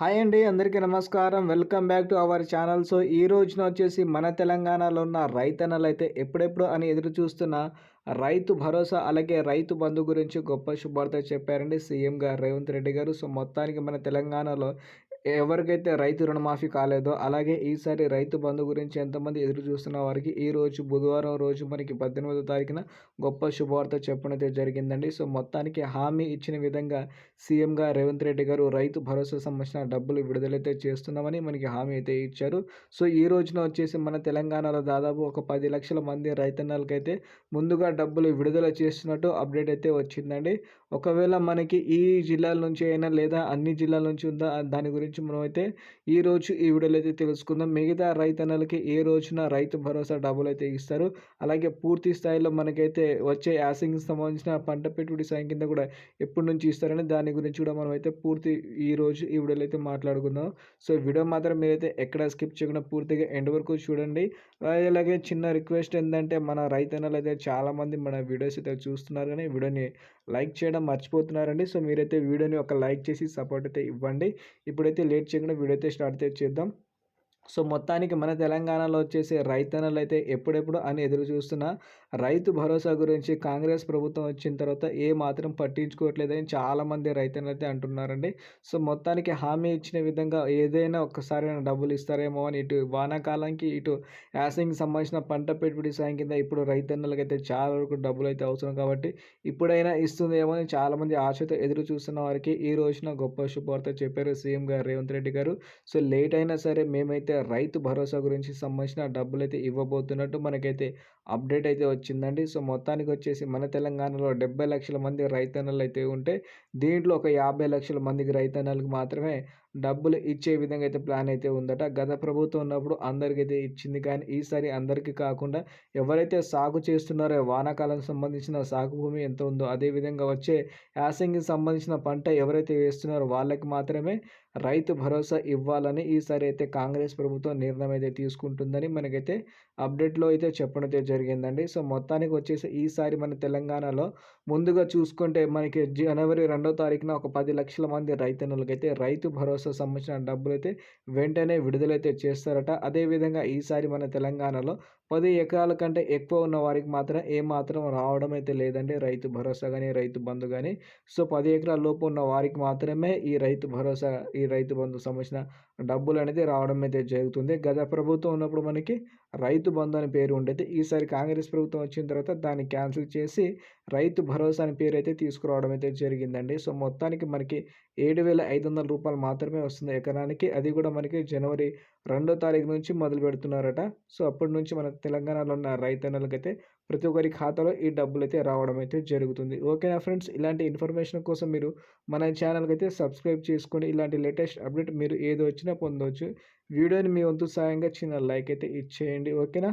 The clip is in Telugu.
హాయ్ అండి అందరికీ నమస్కారం. Welcome back to our channel. So ఈ రోజున వచ్చేసి మన తెలంగాణలో ఉన్న రైతన్నలు అయితే ఎప్పుడెప్పుడు అని ఎదురు చూస్తున్న రైతు భరోసా అలాగే రైతు బంధు గురించి గొప్ప శుభార్త చెప్పారండి సీఎం గారు రేవంత్ రెడ్డి గారు. సో మొత్తానికి మన తెలంగాణలో ఎవరికైతే రైతు రుణమాఫీ కాలేదో అలాగే ఈసారి రైతు బంధు గురించి ఎంతమంది ఎదురు చూస్తున్న వారికి ఈ రోజు బుధవారం రోజు మనకి పద్దెనిమిదో తారీఖున గొప్ప శుభవార్త చెప్పనైతే జరిగిందండి. సో మొత్తానికి హామీ ఇచ్చిన విధంగా సీఎంగా రేవంత్ రెడ్డి గారు రైతు భరోసా సంబంధించిన డబ్బులు విడుదలైతే చేస్తున్నామని మనకి హామీ అయితే ఇచ్చారు. సో ఈ రోజున వచ్చేసి మన తెలంగాణలో దాదాపు ఒక పది లక్షల మంది రైతన్నలకైతే ముందుగా డబ్బులు విడుదల చేస్తున్నట్టు అప్డేట్ అయితే వచ్చిందండి. ఒకవేళ మనకి ఈ జిల్లాల నుంచి అయినా లేదా అన్ని జిల్లాల నుంచి ఉందా దాని గురించి మనం అయితే ఈ రోజు ఈ వీడియోలో అయితే తెలుసుకుందాం. మిగతా రైతన్నలకి ఏ రోజున రైతు భరోసా డబ్బులు అయితే ఇస్తారు? అలాగే పూర్తి స్థాయిలో మనకైతే వచ్చే యాసింగ్ సంబంధించిన పంట పెట్టుబడి సాయం కింద కూడా ఎప్పటి నుంచి ఇస్తారని దాని గురించి కూడా మనం అయితే పూర్తి ఈ రోజు ఈ వీడియోలో అయితే మాట్లాడుకుందాం. సో వీడియో మాత్రం మీరైతే ఎక్కడ స్కిప్ చేయకుండా పూర్తిగా ఎండ్ వరకు చూడండి. అలాగే చిన్న రిక్వెస్ట్ ఏంటంటే మన రైతన్నలు అయితే చాలామంది మన వీడియోస్ అయితే చూస్తున్నారు కానీ వీడియోని లైక్ చేయడం మర్చిపోతున్నారండి. సో మీరైతే వీడియోని ఒక లైక్ చేసి సపోర్ట్ అయితే ఇవ్వండి. ఇప్పుడైతే లేట్ చేయకుండా వీడియో అయితే స్టార్ట్ చేద్దాం. సో మొత్తానికి మన తెలంగాణలో వచ్చేసి రైతన్నలు అయితే ఎప్పుడెప్పుడు అని ఎదురు చూస్తున్న రైతు భరోసా గురించి కాంగ్రెస్ ప్రభుత్వం వచ్చిన తర్వాత ఏ మాత్రం పట్టించుకోవట్లేదని చాలామంది రైతన్నలు అయితే అంటున్నారండి. సో మొత్తానికి హామీ ఇచ్చిన విధంగా ఏదైనా ఒక్కసారి డబ్బులు ఇస్తారేమో అని ఇటు వానాకాలానికి ఇటు యాసింగ్ సంబంధించిన పంట పెట్టుబడి సాయం కింద ఇప్పుడు రైతన్నలకి అయితే చాలా వరకు డబ్బులు అయితే అవసరం కాబట్టి ఇప్పుడైనా ఇస్తుందేమో అని చాలామంది ఆశతో ఎదురు చూస్తున్న వారికి ఈ రోజున గొప్ప శుభవార్త చెప్పారు సీఎం గారు రేవంత్ రెడ్డి గారు. సో లేట్ అయినా సరే మేమైతే రైతు భరోసా గురించి సంబంధించిన డబ్బులు అయితే ఇవ్వబోతున్నట్టు మనకైతే అప్డేట్ అయితే వచ్చిందండి. సో మొత్తానికి వచ్చేసి మన తెలంగాణలో డెబ్బై లక్షల మంది రైతన్నలు అయితే ఉంటే దీంట్లో ఒక యాభై లక్షల మందికి రైతన్నలకు మాత్రమే డబ్బులు ఇచ్చే విధంగా అయితే ప్లాన్ అయితే ఉందట. గత ప్రభుత్వం ఉన్నప్పుడు అందరికైతే ఇచ్చింది. కానీ ఈసారి అందరికీ కాకుండా ఎవరైతే సాగు చేస్తున్నారో వానాకాలం సంబంధించిన సాగు భూమి ఎంత ఉందో అదే విధంగా వచ్చే యాసంగికి సంబంధించిన పంట ఎవరైతే వేస్తున్నారో వాళ్ళకి మాత్రమే రైతు భరోసా ఇవ్వాలని ఈసారి అయితే కాంగ్రెస్ ప్రభుత్వం నిర్ణయం అయితే తీసుకుంటుందని మనకైతే అప్డేట్లో అయితే చెప్పడం అయితే జరిగిందండి. సో మొత్తానికి వచ్చేసి ఈసారి మన తెలంగాణలో ముందుగా చూసుకుంటే మనకి జనవరి రెండో తారీఖున ఒక పది లక్షల మంది రైతన్నులకైతే రైతు భరోసా సంబంధించిన డబ్బులు అయితే వెంటనే విడుదలైతే చేస్తారట. అదేవిధంగా ఈసారి మన తెలంగాణలో పది ఎకరాల కంటే ఎక్కువ ఉన్న వారికి మాత్రం ఏ మాత్రం రావడం అయితే లేదండి. రైతు భరోసా కానీ రైతు బంధు కానీ సో పది ఎకరాల లోపు ఉన్న వారికి మాత్రమే ఈ రైతు భరోసా ఈ రైతు బంధు సంబంధించిన డబ్బులు అనేది రావడం అయితే జరుగుతుంది. గత ప్రభుత్వం ఉన్నప్పుడు మనకి రైతు బంధు అని పేరు ఉండేది. ఈసారి కాంగ్రెస్ ప్రభుత్వం వచ్చిన తర్వాత దాన్ని క్యాన్సిల్ చేసి రైతు భరోసా అని పేరు అయితే తీసుకురావడం అయితే జరిగిందండి. సో మొత్తానికి మనకి ఏడు వేల ఐదు వందల రూపాయలు మాత్రమే వస్తుంది ఎకరానికి. అది కూడా మనకి జనవరి రెండో తారీఖు నుంచి మొదలు పెడుతున్నారట. సో అప్పటి నుంచి మన తెలంగాణలో ఉన్న రైతన్నలకైతే ప్రతి ఒక్కరి ఖాతాలో ఈ డబ్బులు అయితే రావడం అయితే జరుగుతుంది. ఓకేనా ఫ్రెండ్స్? ఇలాంటి ఇన్ఫర్మేషన్ కోసం మీరు మన ఛానల్కి అయితే సబ్స్క్రైబ్ చేసుకోండి ఇలాంటి లేటెస్ట్ అప్డేట్ మీరు ఏదో వచ్చినా పొందవచ్చు వీడియోని మీ వంతు సాయంగా చిన్న లైక్ అయితే ఇచ్చేయండి. ఓకేనా?